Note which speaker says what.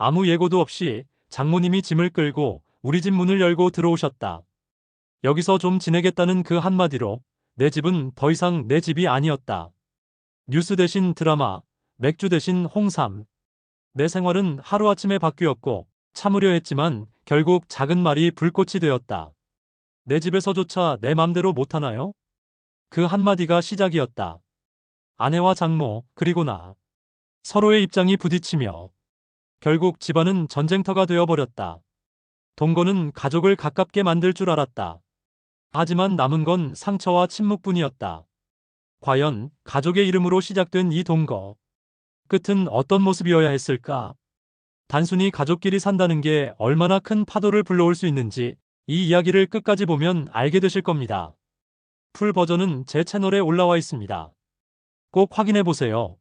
Speaker 1: 아무 예고도 없이 장모님이 짐을 끌고 우리 집 문을 열고 들어오셨다. 여기서 좀 지내겠다는 그 한마디로 내 집은 더 이상 내 집이 아니었다. 뉴스 대신 드라마, 맥주 대신 홍삼. 내 생활은 하루아침에 바뀌었고 참으려 했지만 결국 작은 말이 불꽃이 되었다. 내 집에서조차 내 맘대로 못하나요? 그 한마디가 시작이었다. 아내와 장모, 그리고 나. 서로의 입장이 부딪히며 결국 집안은 전쟁터가 되어버렸다. 동거는 가족을 가깝게 만들 줄 알았다. 하지만 남은 건 상처와 침묵뿐이었다. 과연 가족의 이름으로 시작된 이 동거. 끝은 어떤 모습이어야 했을까? 단순히 가족끼리 산다는 게 얼마나 큰 파도를 불러올 수 있는지 이 이야기를 끝까지 보면 알게 되실 겁니다. 풀 버전은 제 채널에 올라와 있습니다. 꼭 확인해 보세요.